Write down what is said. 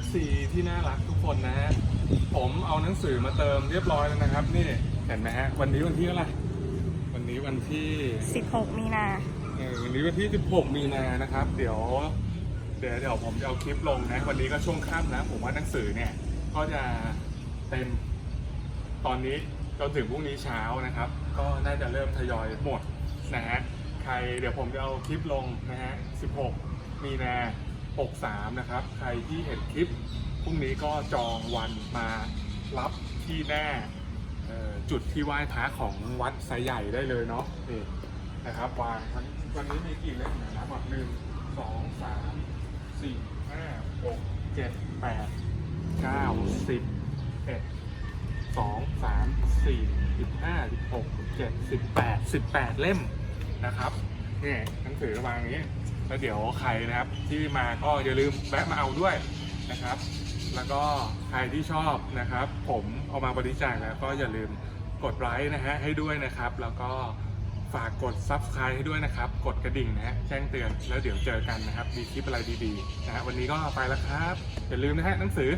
FC ที่น่ารักทุกคนนะฮะ ผมเอาหนังสือมาเติมเรียบร้อยแล้วนะครับ นี่เห็นไหมฮะ วันนี้วันที่อะไร วันนี้วันที่16 มีนาเออวันนี้วันที่ 16 มีนานะครับ เดี๋ยว เดี๋ยวเดี๋ยวผมจะเอาคลิปลงนะ วันนี้ก็ช่วงค่ำนะ ผมว่าหนังสือเนี่ย ก็จะเต็มตอนนี้จนถึงพรุ่งนี้เช้านะครับ ก็น่าจะเริ่มทยอยหมดนะฮะ ใครเดี๋ยวผมจะเอาคลิปลงนะฮะ 16 มีนา 63 นะครับ ใครที่เห็นคลิปพรุ่งนี้ก็จองวันมารับที่หน้าเอ่อจุดที่ไหว้พระของวัดไซใหญ่ได้เลยเนาะนี่นะครับวางทั้งวันนี้มีกี่เล่มนะครับหนึ่งสองสามสี่ห้าหกเจ็ดแปดเก้าสิบเอ็ดสองสามสี่สิบห้าสิบหกเจ็ดสิบแปดสิบแปดเล่มนะครับ นี่หนังสือวางอย่างนี้แล้วเดี๋ยวใครนะครับที่มาก็อย่าลืมแวะมาเอาด้วยนะครับ แล้วก็ใครที่ชอบนะครับ ผมเอามาบริจาคแล้วก็อย่าลืมกดไลค์นะฮะให้ด้วยนะครับ แล้วก็ฝากกด Subscribe ให้ด้วยนะครับ กดกระดิ่งนะฮะแจ้งเตือนแล้วเดี๋ยวเจอกันนะครับมีคลิปอะไรดีๆนะฮะวันนี้ก็ไปแล้วครับ อย่าลืมนะฮะหนังสือ